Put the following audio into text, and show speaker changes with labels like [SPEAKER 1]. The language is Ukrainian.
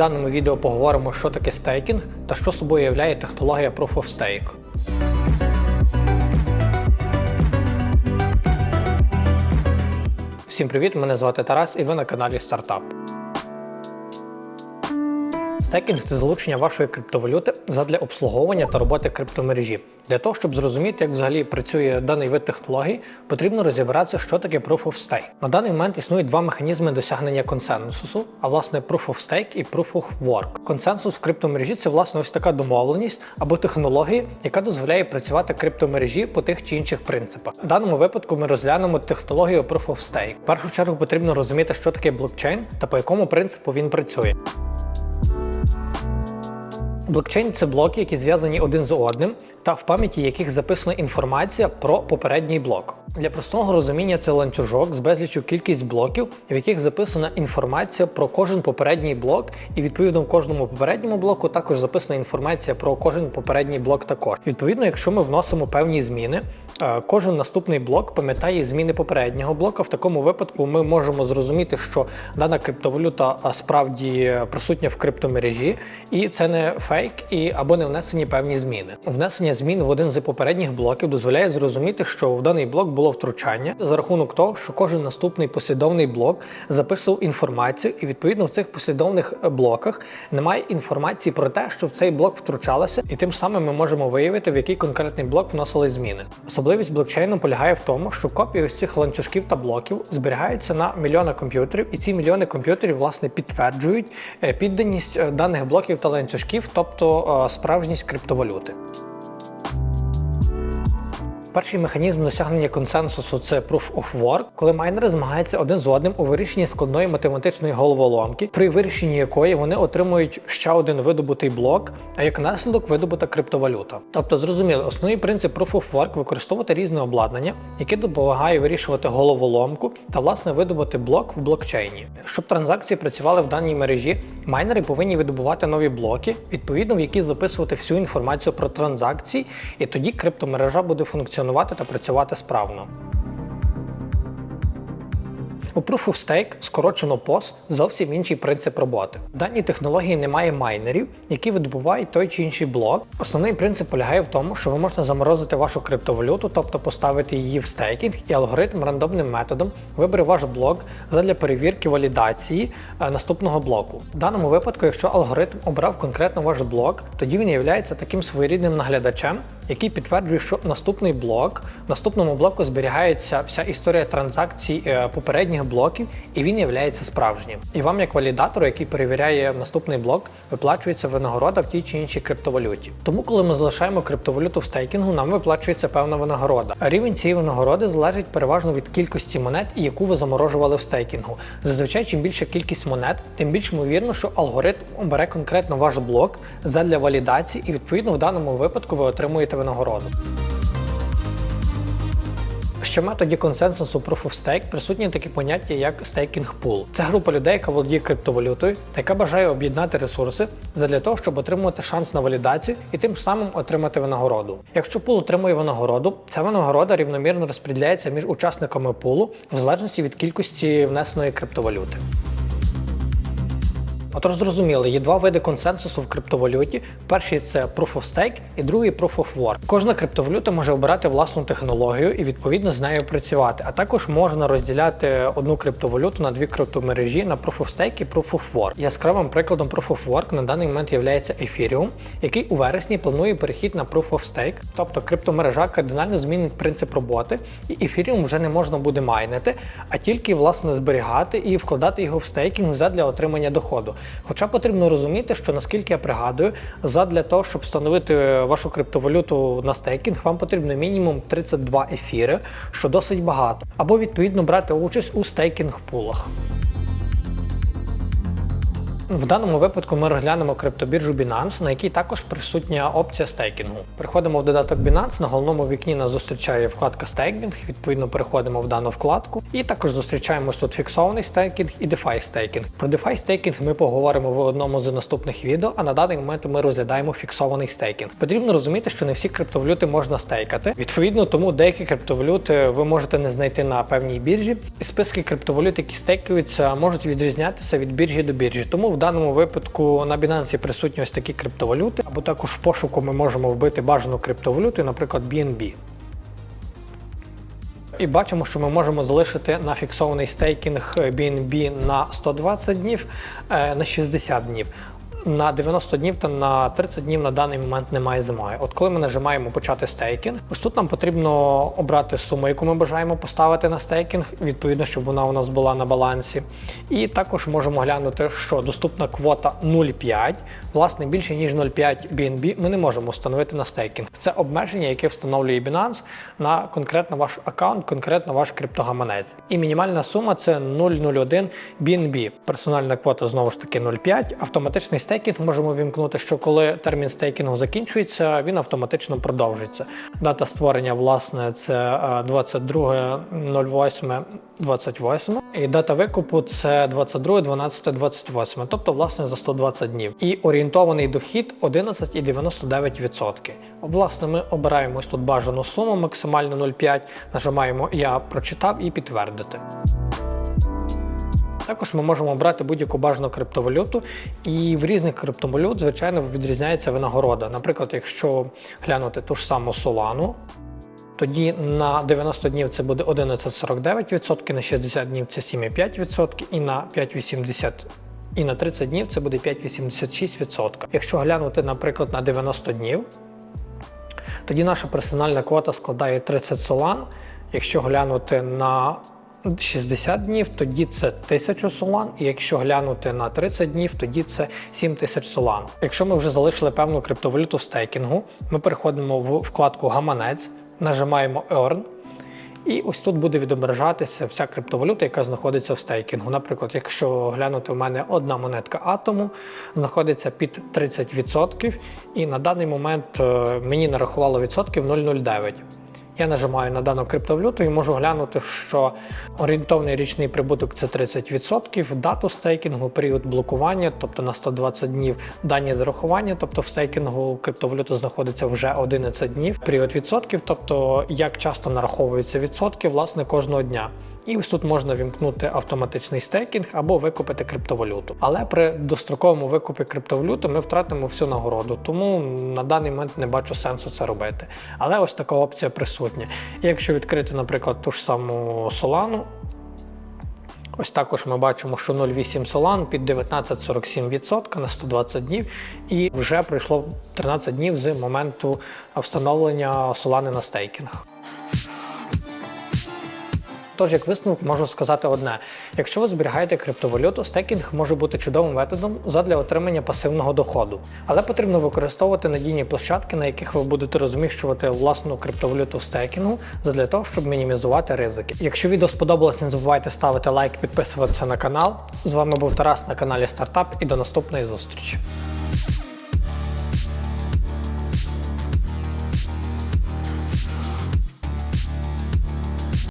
[SPEAKER 1] даному відео поговоримо, що таке стейкінг та що собою являє технологія Proof of Stake. Всім привіт! Мене звати Тарас і ви на каналі Стартап. Стейкінг це залучення вашої криптовалюти задля обслуговування та роботи криптомережі. Для того, щоб зрозуміти, як взагалі працює даний вид технологій, потрібно розібратися, що таке Proof of Stake. На даний момент існують два механізми досягнення консенсусу, а власне Proof of Stake і Proof of Work. Консенсус в криптомережі це власне ось така домовленість або технологія, яка дозволяє працювати криптомережі по тих чи інших принципах. В даному випадку ми розглянемо технологію Proof of Stake. В першу чергу потрібно розуміти, що таке блокчейн та по якому принципу він працює. you Блокчейн це блоки, які зв'язані один з одним, та в пам'яті яких записана інформація про попередній блок. Для простого розуміння це ланцюжок з безлічу кількість блоків, в яких записана інформація про кожен попередній блок, і відповідно кожному попередньому блоку також записана інформація про кожен попередній блок також. Відповідно, якщо ми вносимо певні зміни, е, кожен наступний блок пам'ятає зміни попереднього блока. В такому випадку ми можемо зрозуміти, що дана криптовалюта справді присутня в криптомережі, і це не фейк і або не внесені певні зміни. Внесення змін в один з попередніх блоків дозволяє зрозуміти, що в даний блок було втручання за рахунок того, що кожен наступний послідовний блок записував інформацію, і відповідно в цих послідовних блоках немає інформації про те, що в цей блок втручалося, і тим самим ми можемо виявити, в який конкретний блок вносили зміни. Особливість блокчейну полягає в тому, що копії ось цих ланцюжків та блоків зберігаються на мільйони комп'ютерів, і ці мільйони комп'ютерів власне підтверджують е, підданість е, даних блоків та ланцюжків, тобто е, справжність криптовалюти. Перший механізм досягнення консенсусу це Proof of Work, коли майнери змагаються один з одним у вирішенні складної математичної головоломки, при вирішенні якої вони отримують ще один видобутий блок, а як наслідок видобута криптовалюта. Тобто, зрозуміло, основний принцип Proof of Work використовувати різне обладнання, яке допомагає вирішувати головоломку та власне видобути блок в блокчейні. Щоб транзакції працювали в даній мережі, майнери повинні видобувати нові блоки, відповідно в які записувати всю інформацію про транзакції, і тоді криптомережа буде функціонувати та працювати справно. У Proof of Stake, скорочено POS, зовсім інший принцип роботи. В даній технології немає майнерів, які видобувають той чи інший блок. Основний принцип полягає в тому, що ви можете заморозити вашу криптовалюту, тобто поставити її в стейкінг, і алгоритм рандомним методом вибере ваш блок задля перевірки валідації е, наступного блоку. В даному випадку, якщо алгоритм обрав конкретно ваш блок, тоді він є таким своєрідним наглядачем, який підтверджує, що наступний блок, в наступному блоку зберігається вся історія транзакцій е, попередніх блоків, і він є справжнім. І вам, як валідатору, який перевіряє наступний блок, виплачується винагорода в тій чи іншій криптовалюті. Тому, коли ми залишаємо криптовалюту в стейкінгу, нам виплачується певна винагорода. Рівень цієї винагороди залежить переважно від кількості монет, яку ви заморожували в стейкінгу. Зазвичай, чим більша кількість монет, тим більш ймовірно, що алгоритм обере конкретно ваш блок задля валідації, і відповідно в даному випадку ви отримуєте винагороду. Що в методі консенсусу Proof of Stake присутні такі поняття, як стейкінг пул. Це група людей, яка володіє криптовалютою, яка бажає об'єднати ресурси задля того, щоб отримувати шанс на валідацію і тим самим отримати винагороду. Якщо пул отримує винагороду, ця винагорода рівномірно розподіляється між учасниками пулу в залежності від кількості внесеної криптовалюти. Отож, зрозуміло, є два види консенсусу в криптовалюті. Перший це Proof of Stake і другий Proof of Work. Кожна криптовалюта може обирати власну технологію і відповідно з нею працювати. А також можна розділяти одну криптовалюту на дві криптомережі на Proof of Stake і Proof of Work. Яскравим прикладом Proof of Work на даний момент є Ethereum, який у вересні планує перехід на Proof of Stake, тобто криптомережа кардинально змінить принцип роботи, і Ethereum вже не можна буде майнити, а тільки власне зберігати і вкладати його в стейкінг задля отримання доходу. Хоча потрібно розуміти, що наскільки я пригадую, задля того, щоб встановити вашу криптовалюту на стейкінг, вам потрібно мінімум 32 ефіри, що досить багато, або відповідно брати участь у стейкінг пулах. В даному випадку ми розглянемо криптобіржу Binance, на якій також присутня опція стейкінгу. Переходимо в додаток Binance, на головному вікні нас зустрічає вкладка стейкінг, відповідно переходимо в дану вкладку і також зустрічаємось тут фіксований стейкінг і DeFi стейкінг. Про DeFi стейкінг ми поговоримо в одному з наступних відео, а на даний момент ми розглядаємо фіксований стейкінг. Потрібно розуміти, що не всі криптовалюти можна стейкати. Відповідно, тому деякі криптовалюти ви можете не знайти на певній біржі. І списки криптовалют, які стейкуються, можуть відрізнятися від біржі до біржі. Тому в даному випадку на Binance присутні ось такі криптовалюти, або також в пошуку ми можемо вбити бажану криптовалюту, наприклад, BNB. І бачимо, що ми можемо залишити на фіксований стейкінг BNB на 120 днів, е, на 60 днів. На 90 днів та на 30 днів на даний момент немає зимою. От коли ми нажимаємо почати стейкінг, ось тут нам потрібно обрати суму, яку ми бажаємо поставити на стейкінг, відповідно, щоб вона у нас була на балансі. І також можемо глянути, що доступна квота 0,5. Власне, більше ніж 0,5 BNB ми не можемо встановити на стейкінг. Це обмеження, яке встановлює Binance на конкретно ваш аккаунт, конкретно ваш криптогаманець. І мінімальна сума це 0,01 BNB. Персональна квота знову ж таки 0,5. Автоматичний стейкінг можемо вімкнути, що коли термін стейкінгу закінчується, він автоматично продовжиться. Дата створення, власне, це е, 22.08.28. І дата викупу це 22.12.28, тобто, власне, за 120 днів. І орієнтований дохід 11,99%. Власне, ми обираємо ось тут бажану суму, максимально 0,5, нажимаємо Я прочитав і підтвердити. Також ми можемо обрати будь-яку бажану криптовалюту, і в різних криптовалют, звичайно, відрізняється винагорода. Наприклад, якщо глянути ту ж саму Solana, тоді на 90 днів це буде 11,49%, на 60 днів це 7,5% і на 5,80%. І на 30 днів це буде 5,86%. Якщо глянути, наприклад, на 90 днів, тоді наша персональна квота складає 30 солан. Якщо глянути на 60 днів, тоді це 1000 солан, і якщо глянути на 30 днів, тоді це 7000 солан. Якщо ми вже залишили певну криптовалюту стейкінгу, ми переходимо в вкладку Гаманець, нажимаємо Earn. І ось тут буде відображатися вся криптовалюта, яка знаходиться в стейкінгу. Наприклад, якщо глянути, у мене одна монетка атому знаходиться під 30%, і на даний момент е, мені нарахувало відсотків 0,09. Я нажимаю на дану криптовалюту і можу глянути, що орієнтовний річний прибуток це 30%, дату стейкінгу, період блокування, тобто на 120 днів дані зарахування, тобто в стейкінгу криптовалюта знаходиться вже 11 днів, період відсотків, тобто як часто нараховуються відсотки власне кожного дня. І ось тут можна вімкнути автоматичний стейкінг або викупити криптовалюту. Але при достроковому викупі криптовалюти ми втратимо всю нагороду, тому на даний момент не бачу сенсу це робити. Але ось така опція присутня. Якщо відкрити, наприклад, ту ж саму Solana, Ось також ми бачимо, що 0,8 Solana під 19,47% на 120 днів, і вже пройшло 13 днів з моменту встановлення Solana на стейкінг. Тож, як висновок, можу сказати одне: якщо ви зберігаєте криптовалюту, стейкінг може бути чудовим методом задля отримання пасивного доходу, але потрібно використовувати надійні площадки, на яких ви будете розміщувати власну криптовалюту в стейкінгу, задля того, щоб мінімізувати ризики. Якщо відео сподобалось, не забувайте ставити лайк, підписуватися на канал. З вами був Тарас на каналі Стартап і до наступної зустрічі.